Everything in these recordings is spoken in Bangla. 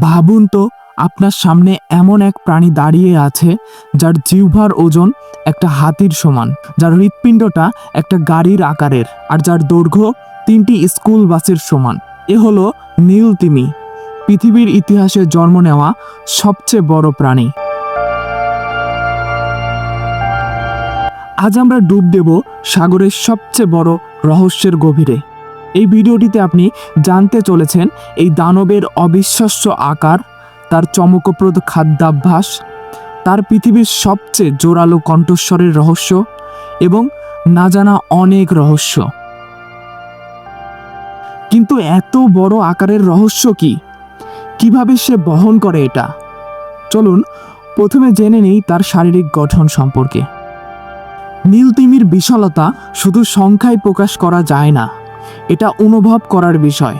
ভাবুন তো, আপনার সামনে এমন এক প্রাণী দাঁড়িয়ে আছে, যার জিহ্বার ওজন একটা হাতির সমান, যার হৃৎপিণ্ডটা একটা গাড়ির আকারের, আর যার দৈর্ঘ্য তিনটি স্কুল বাসের সমান। এ হলো নীল তিমি, পৃথিবীর ইতিহাসে জন্ম নেওয়া সবচেয়ে বড় প্রাণী। আজ আমরা ডুব দেব সাগরের সবচেয়ে বড় রহস্যের গভীরে। এই ভিডিওটিতে আপনি জানতে চলেছেন এই দানবের অবিশ্বাস্য আকার, তার চমকপ্রদ খাদ্যাভ্যাস, তার পৃথিবীর সবচেয়ে জোরালো কণ্ঠস্বরের রহস্য এবং না জানা অনেক রহস্য। কিন্তু এত বড় আকারের রহস্য কি? কীভাবে সে বহন করে এটা? চলুন প্রথমে জেনে নেই তার শারীরিক গঠন সম্পর্কে। নীলতিমির বিশালতা শুধু সংখ্যায় প্রকাশ করা যায় না। এটা অনুভব করার বিষয়।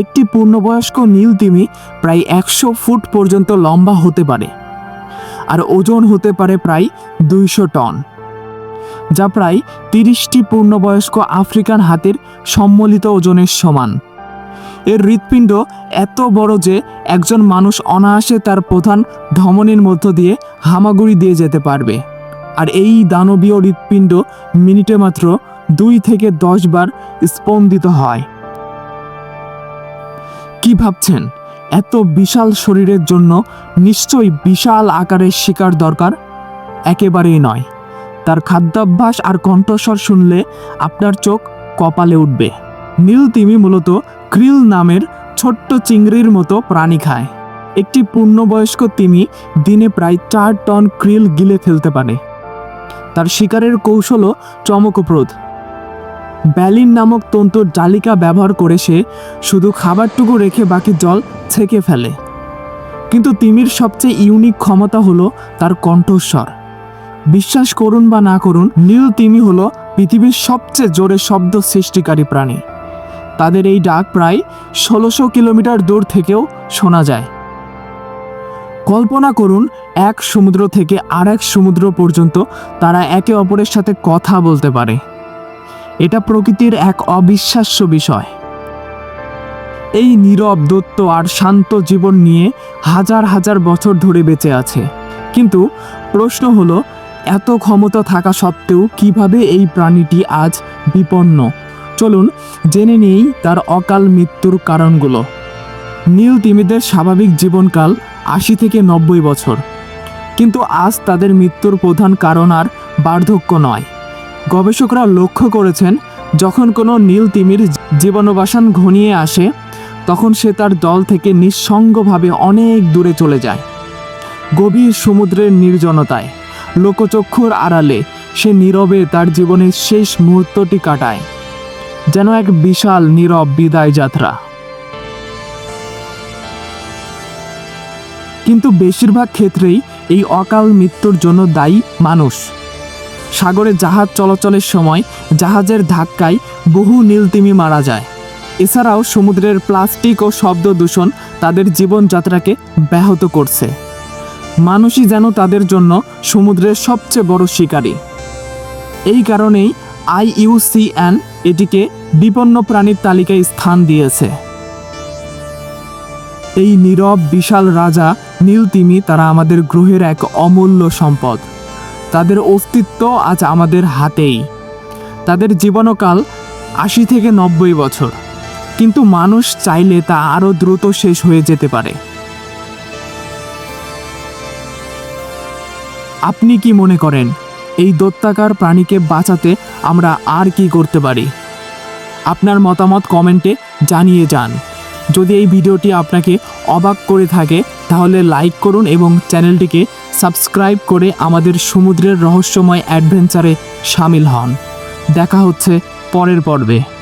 একটি পূর্ণবয়স্ক নীল তিমি প্রায় একশো ফুট পর্যন্ত লম্বা হতে পারে আর ওজন হতে পারে প্রায় দুইশো টন, যা প্রায় তিরিশটি পূর্ণবয়স্ক আফ্রিকান হাতের সম্মিলিত ওজনের সমান। এর হৃৎপিণ্ড এত বড় যে একজন মানুষ অনায়াসে তার প্রধান ধমনীর মধ্য দিয়ে হামাগুড়ি দিয়ে যেতে পারবে। আর এই দানবীয় হৃৎপিণ্ড মিনিটে মাত্র দুই থেকে দশ বার স্পন্দিত হয়। কি ভাবছেন? এত বিশাল শরীরের জন্য নিশ্চয়ই বিশাল আকারের শিকার দরকার? একেবারেই নয়। তার খাদ্যাভ্যাস আর কণ্ঠস্বর শুনলে আপনার চোখ কপালে উঠবে। নীল তিমি মূলত ক্রিল নামের ছোট্ট চিংড়ির মতো প্রাণী খায়। একটি পূর্ণবয়স্ক তিমি দিনে প্রায় চার টন ক্রিল গিলে ফেলতে পারে। তার শিকারের কৌশলও চমকপ্রদ। ব্যালিন নামক তন্তুর জালিকা ব্যবহার করে সে শুধু খাবারটুকু রেখে বাকি জল ছেঁকে ফেলে। কিন্তু তিমির সবচেয়ে ইউনিক ক্ষমতা হলো তার কণ্ঠস্বর। বিশ্বাস করুন বা না করুন, নীল তিমি হলো পৃথিবীর সবচেয়ে জোরে শব্দ সৃষ্টিকারী প্রাণী। তাদের এই ডাক প্রায় ষোলোশো কিলোমিটার দূর থেকেও শোনা যায়। কল্পনা করুন, এক সমুদ্র থেকে আর এক সমুদ্র পর্যন্ত তারা একে অপরের সাথে কথা বলতে পারে। এটা প্রকৃতির এক অবিশ্বাস্য বিষয়। এই নীরব দত্ত আর শান্ত জীবন নিয়ে হাজার হাজার বছর ধরে বেঁচে আছে। কিন্তু প্রশ্ন হলো, এত ক্ষমতা থাকা সত্ত্বেও কীভাবে এই প্রাণীটি আজ বিপন্ন? চলুন জেনে নেই তার অকাল মৃত্যুর কারণগুলো। নীল তিমিদের স্বাভাবিক জীবনকাল আশি থেকে নব্বই বছর। কিন্তু আজ তাদের মৃত্যুর প্রধান কারণ আর বার্ধক্য নয়। গবেষকরা লক্ষ্য করেছেন, যখন কোনো নীল তিমির জীবনবাসান ঘনিয়ে আসে, তখন সে তার দল থেকে নিঃসঙ্গভাবে অনেক দূরে চলে যায়। গভীর সমুদ্রের নির্জনতায়, লোকচক্ষুর আড়ালে, সে নীরবে তার জীবনের শেষ মুহূর্তটি কাটায়। যেন এক বিশাল নীরব বিদায় যাত্রা। কিন্তু বেশিরভাগ ক্ষেত্রেই এই অকাল মৃত্যুর জন্য দায়ী মানুষ। সাগরে জাহাজ চলাচলের সময় জাহাজের ধাক্কায় বহু নীলতিমি মারা যায়। এছাড়াও সমুদ্রের প্লাস্টিক ও শব্দ দূষণ তাদের জীবনযাত্রাকে ব্যাহত করছে। মানুষই যেন তাদের জন্য সমুদ্রের সবচেয়ে বড় শিকারী। এই কারণেই আইইউসিএন এটিকে বিপন্ন প্রাণীর তালিকায় স্থান দিয়েছে। এই নীরব, বিশাল রাজা নীলতিমি তারা আমাদের গ্রহের এক অমূল্য সম্পদ। তাদের অস্তিত্ব আজ আমাদের হাতেই। তাদের জীবনকাল আশি থেকে নব্বই বছর। কিন্তু মানুষ চাইলে তা আরও দ্রুত শেষ হয়ে যেতে পারে। আপনি কি মনে করেন, এই দত্তাকার প্রাণীকে বাঁচাতে আমরা আর কি করতে পারি? আপনার মতামত কমেন্টে জানিয়ে যান। যদি এই ভিডিওটি আপনাকে অবাক করে থাকে, তাহলে লাইক করুন এবং চ্যানেলটিকে সাবস্ক্রাইব করে আমাদের সমুদ্রের রহস্যময় অ্যাডভেঞ্চারে সামিল হন। দেখা হচ্ছে পরের পর্বে।